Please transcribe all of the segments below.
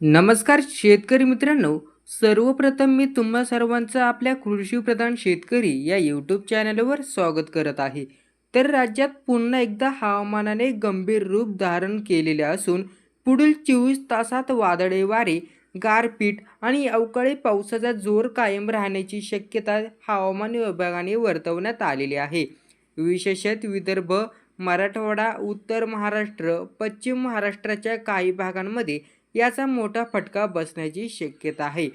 नमस्कार शेतकरी मित्रांनो सर्वप्रथम मी तुम्हा सर्वांचं आपल्या कृषीप्रधान शेतकरी या यूट्यूब चॅनलवर स्वागत करत आहे. तर राज्यात पुन्हा एकदा हवामानाने गंभीर रूप धारण केलेले असून पुढील चोवीस तासात वादळे वारे गारपीट आणि अवकाळी पावसाचा जोर कायम राहण्याची शक्यता हवामान विभागाने वर्तवण्यात आलेली आहे. विशेषत विदर्भ मराठवाडा उत्तर महाराष्ट्र पश्चिम महाराष्ट्राच्या काही भागांमध्ये याचा मोठा फटका बसण्याची शक्यता आहे.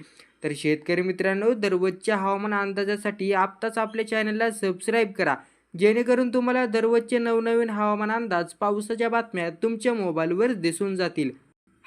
तर शेतकरी मित्रांनो दररोजच्या हवामान अंदाजासाठी आत्ताच आपल्या चॅनलला सबस्क्राईब करा. जेणेकरून तुम्हाला दररोजचे नवनवीन हवामान अंदाज पावसाच्या बातम्या तुमच्या मोबाईलवर दिसून जातील.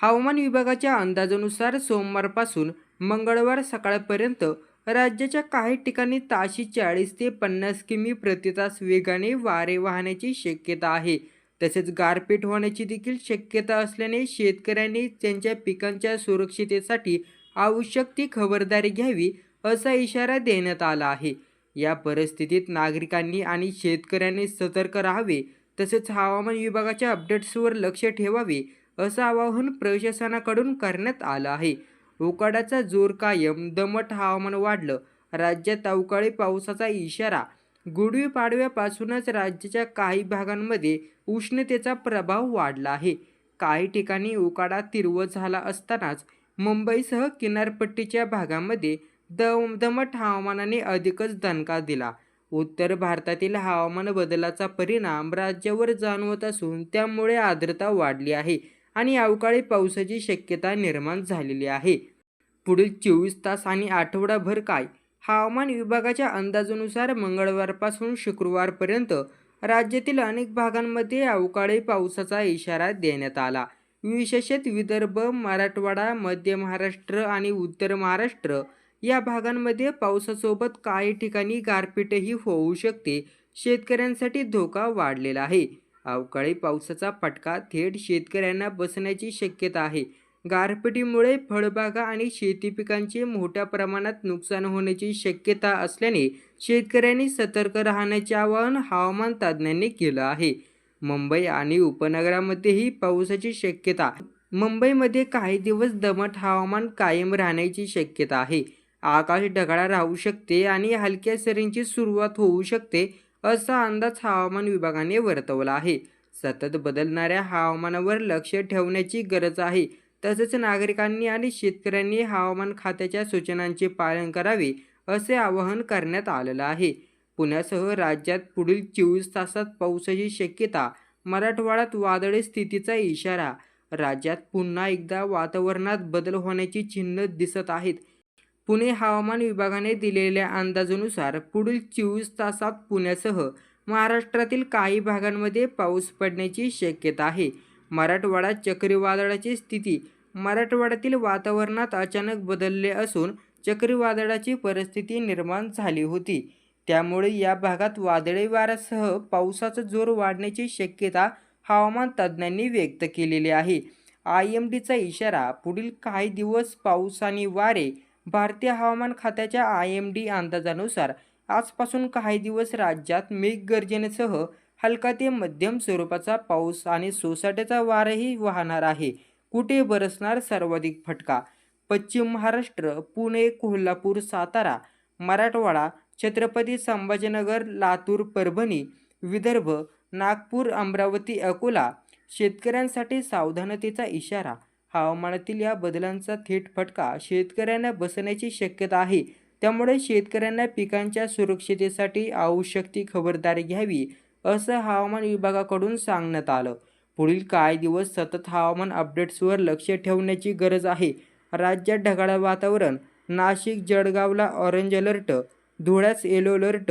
हवामान विभागाच्या अंदाजानुसार सोमवारपासून मंगळवार सकाळपर्यंत राज्याच्या काही ठिकाणी ताशी चाळीस ते पन्नास किमी प्रति तास वेगाने वारे वाहण्याची शक्यता आहे. तसेच गारपीट होण्याची देखील शक्यता असल्याने शेतकऱ्यांनी त्यांच्या पिकांच्या सुरक्षितेसाठी आवश्यक ती खबरदारी घ्यावी असा इशारा देण्यात आला आहे. या परिस्थितीत नागरिकांनी आणि शेतकऱ्यांनी सतर्क राहावे तसेच हवामान विभागाच्या अपडेट्सवर लक्ष ठेवावे असं आवाहन प्रशासनाकडून करण्यात आलं आहे. उकाडाचा जोर कायम दमट हवामान वाढलं राज्यात अवकाळी पावसाचा इशारा गुढीपाडव्यापासूनच राज्याच्या काही भागांमध्ये उष्णतेचा प्रभाव वाढला आहे. काही ठिकाणी उकाडा तीव्र झाला असतानाच मुंबईसह किनारपट्टीच्या भागामध्ये दम दमट हवामानाने अधिकच दणका दिला. उत्तर भारतातील हवामान बदलाचा परिणाम राज्यावर जाणवत असून त्यामुळे आर्द्रता वाढली आहे आणि अवकाळी पावसाची शक्यता निर्माण झालेली आहे. पुढील चोवीस तास आणि आठवडाभर काय? हवामान विभागाच्या अंदाजानुसार मंगळवारपासून शुक्रवारपर्यंत राज्यातील अनेक भागांमध्ये अवकाळी पावसाचा इशारा देण्यात आला. विशेषत विदर्भ मराठवाडा मध्य महाराष्ट्र आणि उत्तर महाराष्ट्र या भागांमध्ये पावसासोबत काही ठिकाणी गारपीटही होऊ शकते. शेतकऱ्यांसाठी धोका वाढलेला आहे. अवकाळी पावसाचा फटका थेट शेतकऱ्यांना बसण्याची शक्यता आहे. गारपिटीमुळे फळबागा आणि शेती पिकांचे मोठ्या प्रमाणात नुकसान होण्याची शक्यता असल्याने शेतकऱ्यांनी सतर्क राहण्याचे आवाहन हवामान तज्ज्ञांनी केलं आहे. मुंबई आणि उपनगरामध्येही पावसाची शक्यता. मुंबईमध्ये काही दिवस दमट हवामान कायम राहण्याची शक्यता आहे. आकाश ढगाळ राहू शकते आणि हलक्या सरींची सुरुवात होऊ शकते असा अंदाज हवामान विभागाने वर्तवला आहे. सतत बदलणाऱ्या हवामानावर लक्ष ठेवण्याची गरज आहे तसेच नागरिकांनी आणि शेतकऱ्यांनी हवामान खात्याच्या सूचनांचे पालन करावे असे आवाहन करण्यात आलेलं आहे. पुण्यासह राज्यात पुढील चोवीस तासात पावसाची शक्यता मराठवाड्यात वादळी स्थितीचा इशारा राज्यात पुन्हा एकदा वातावरणात बदल होण्याची चिन्ह दिसत आहेत. पुणे हवामान विभागाने दिलेल्या अंदाजानुसार पुढील चोवीस तासात पुण्यासह महाराष्ट्रातील काही भागांमध्ये पाऊस पडण्याची शक्यता आहे. मराठवाडा चक्रीवादळाची स्थिती मराठवाड्यातील वातावरणात अचानक बदलले असून चक्रीवादळाची परिस्थिती निर्माण झाली होती. त्यामुळे या भागात वादळी वाऱ्यासह पावसाचा जोर वाढण्याची शक्यता हवामान तज्ज्ञांनी व्यक्त केलेली आहे. आय एम डीचा इशारा पुढील काही दिवस पाऊस आणि वारे भारतीय हवामान खात्याच्या आय एम डी अंदाजानुसार आजपासून काही दिवस राज्यात मेघगर्जनेसह हलका ते मध्यम स्वरूपाचा पाऊस आणि सोसाट्याचा वारही वाहणार आहे. कुठे बरसणार सर्वाधिक फटका? पश्चिम महाराष्ट्र पुणे कोल्हापूर सातारा मराठवाडा छत्रपती संभाजीनगर लातूर परभणी विदर्भ नागपूर अमरावती अकोला. शेतकऱ्यांसाठी सावधानतेचा इशारा. हवामानातील या बदलांचा थेट फटका शेतकऱ्यांना बसण्याची शक्यता आहे. त्यामुळे शेतकऱ्यांना पिकांच्या सुरक्षितेसाठी आवश्यक ती खबरदारी घ्यावी असं हवामान विभागाकडून सांगण्यात आलं. पुढील काही दिवस सतत हवामान अपडेट्सवर लक्ष ठेवण्याची गरज आहे. राज्यात ढगाळ वातावरण नाशिक जळगावला ऑरेंज अलर्ट धुळ्यास येलो अलर्ट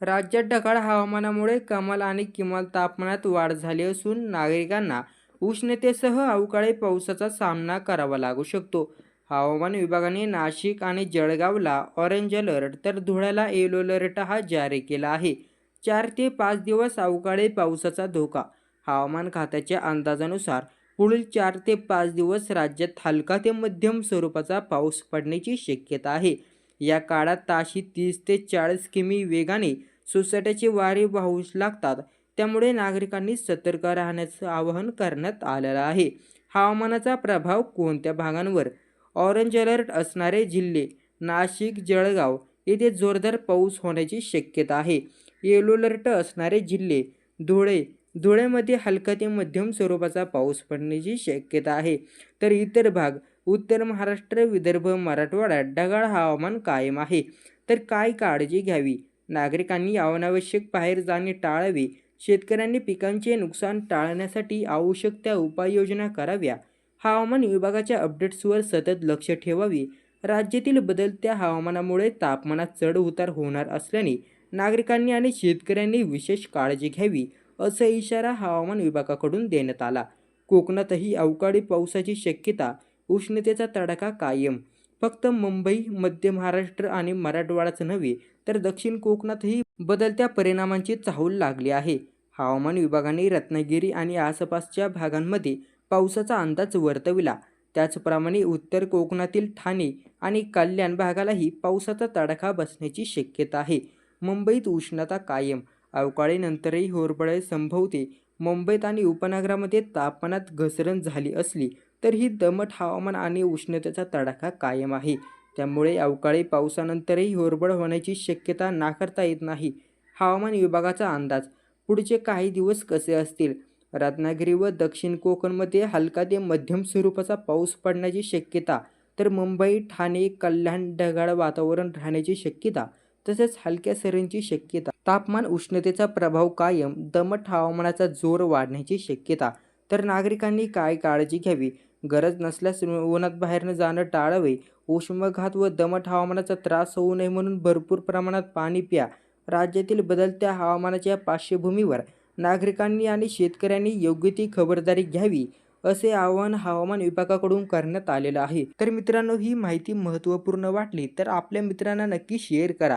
राज्यात ढगाळ हवामानामुळे कमाल आणि किमान तापमानात वाढ झाली असून नागरिकांना उष्णतेसह अवकाळी पावसाचा सामना करावा लागू शकतो. हवामान विभागाने नाशिक आणि जळगावला ऑरेंज अलर्ट तर धुळ्याला येलो अलर्ट हा जारी केला आहे. चार ते पाच दिवस अवकाळी पावसाचा धोका हवामान खात्याच्या अंदाजानुसार पुढील चार ते पाच दिवस राज्यात हलका ते मध्यम स्वरूपाचा पाऊस पडण्याची शक्यता आहे. या काळात ताशी तीस ते चाळीस किमी वेगाने सोसाट्याचे वारे वाहूच लागतात. त्यामुळे नागरिकांनी सतर्क राहण्याचं आवाहन करण्यात आलेलं आहे. हवामानाचा प्रभाव कोणत्या भागांवर? ऑरेंज अलर्ट असणारे जिल्हे नाशिक जळगाव येथे जोरदार पाऊस होण्याची शक्यता आहे. येलो अलर्ट असणारे जिल्हे धुळे धुळ्यामध्ये हलका ते मध्यम स्वरूपाचा पाऊस पडण्याची शक्यता आहे. तर इतर भाग उत्तर महाराष्ट्र विदर्भ मराठवाडा ढगाळ हवामान कायम आहे. तर काय काळजी घ्यावी? नागरिकांनी अनावश्यक बाहेर जाणे टाळावे. शेतकऱ्यांनी पिकांचे नुकसान टाळण्यासाठी आवश्यक त्या उपाययोजना कराव्या. हवामान विभागाच्या अपडेट्सवर सतत लक्ष ठेवावे. राज्यातील बदलत्या हवामानामुळे तापमानात चढ उतार होणार असल्याने नागरिकांनी आणि शेतकऱ्यांनी विशेष काळजी घ्यावी. असा इशारा हवामान विभागाकडून देण्यात आला. कोकणातही अवकाळी पावसाची शक्यता उष्णतेचा तडाखा कायम. फक्त मुंबई मध्य महाराष्ट्र आणि मराठवाडाच नव्हे तर दक्षिण कोकणातही बदलत्या परिणामांची चाहूल लागली आहे. हवामान विभागाने रत्नागिरी आणि आसपासच्या भागांमध्ये पावसाचा अंदाज वर्तविला. त्याचप्रमाणे उत्तर कोकणातील ठाणे आणि कल्याण भागालाही पावसाचा तडाखा बसण्याची शक्यता आहे. मुंबईत उष्णता कायम अवकाळीनंतरही होरपळे संभवते मुंबईत आणि उपनगरामध्ये तापमानात घसरण झाली असली तरीही दमट हवामान आणि उष्णतेचा तडाखा कायम आहे. त्यामुळे अवकाळी पावसानंतरही होरबळ होण्याची शक्यता नाकारता येत नाही. हवामान विभागाचा अंदाज पुढचे काही दिवस कसे असतील? रत्नागिरी व दक्षिण कोकणमध्ये हलका ते मध्यम स्वरूपाचा पाऊस पडण्याची शक्यता तर मुंबई ठाणे कल्याण ढगाळ वातावरण राहण्याची शक्यता तसेच हलक्या सरींची शक्यता. तापमान उष्णतेचा प्रभाव कायम दमट हवामानाचा जोर वाढण्याची शक्यता. तर नागरिकांनी काय काळजी घ्यावी? गरज नसल्यास उन्हात बाहेरनं जाणं टाळावे. उष्मघात व दमट हवामानाचा त्रास होऊ नये म्हणून भरपूर प्रमाणात पाणी प्या. राज्यातील बदलत्या हवामानाच्या पार्श्वभूमीवर नागरिकांनी आणि शेतकऱ्यांनी योग्य ती खबरदारी घ्यावी असे आवाहन हवामान विभागाकडून करण्यात आलेलं आहे. तर मित्रांनो ही माहिती महत्त्वपूर्ण वाटली तर आपल्या मित्रांना नक्की शेअर करा.